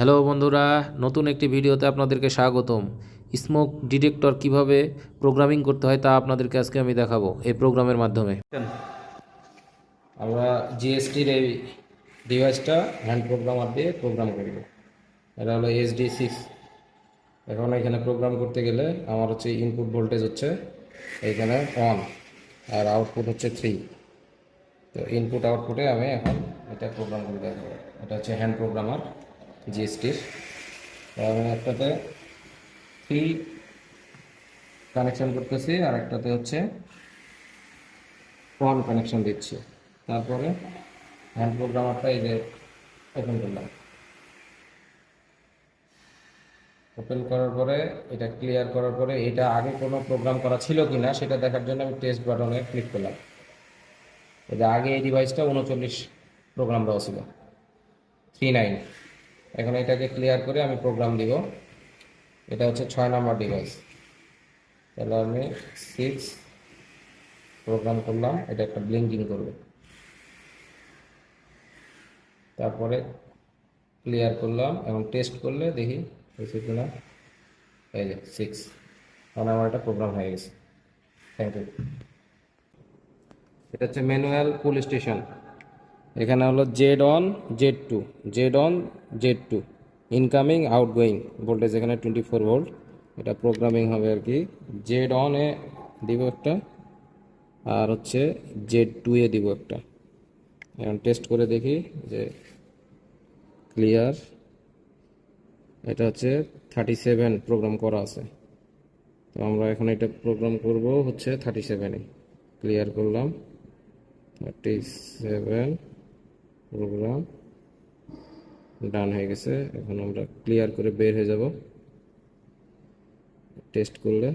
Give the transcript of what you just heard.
Hello বন্ধুরা, নতুন একটি ভিডিওতে আপনাদেরকে স্বাগতম। স্মোক ডিটেক্টর কীভাবে প্রোগ্রামিং করতে হয় তা আপনাদেরকে আজকে আমি দেখাবো এই প্রোগ্রামের মাধ্যমে। আমরা জিএসটির এই ডিভাইসটা হ্যান্ড প্রোগ্রামার দিয়ে প্রোগ্রাম করব এটা হলো এসডি সিক্স এখন এখানে প্রোগ্রাম করতে গেলে আমার হচ্ছে ইনপুট ভোল্টেজ হচ্ছে এইখানে অন আর আউটপুট হচ্ছে থ্রি তো ইনপুট আউটপুটে আমি এখন এটা প্রোগ্রাম করে দেখাবো। এটা হচ্ছে হ্যান্ড প্রোগ্রামার জিএসটির আমি একটাতে থ্রি কানেকশন করতেছি, আর একটাতে হচ্ছে ওয়ান কানেকশন দিচ্ছি। তারপরে হ্যান্ড প্রোগ্রামারটা এই যে ওপেন করলাম। ওপেন করার পরে, এটা ক্লিয়ার করার পরে, এটা আগে কোনো প্রোগ্রাম করা ছিল কি না সেটা দেখার জন্য আমি টেস্ট বাটনে ক্লিক করলাম। এটা আগে এই ডিভাইসটা উনচল্লিশ প্রোগ্রাম দেওয়া ছিল। থ্রি নাইন এখন এটাকে ক্লিয়ার করে আমি প্রোগ্রাম দিব। এটা হচ্ছে ছয় নম্বর ডিভাইস তাহলে আমি সিক্স প্রোগ্রাম করলাম, এটা একটা ব্লিঙ্কিং করবে। তারপরে ক্লিয়ার করলাম এবং টেস্ট করলে দেখি হয়েছে কিনা। এই যে সিক্স তাহলে আমার একটা প্রোগ্রাম হয়ে গেছে। থ্যাংক ইউ এটা হচ্ছে ম্যানুয়াল পুল স্টেশন এখানে হলো Z on Z two Z on Z two incoming outgoing voltage এখানে টোয়েন্টি ফোর ভোল্ট এটা প্রোগ্রামিং হবে আর কি। জেড অন এ দিব একটা, আর হচ্ছে জেড টু এ দিব একটা। এখন টেস্ট করে দেখি যে ক্লিয়ার এটা হচ্ছে থার্টি সেভেন প্রোগ্রাম করা আছে। তো আমরা এখন এটা প্রোগ্রাম করব হচ্ছে থার্টি সেভেনে ক্লিয়ার করলাম। থার্টি সেভেন প্রোগ্রাম ডান হয়ে গেছে। এখন আমরা ক্লিয়ার করে বের হয়ে যাব। টেস্ট করলে।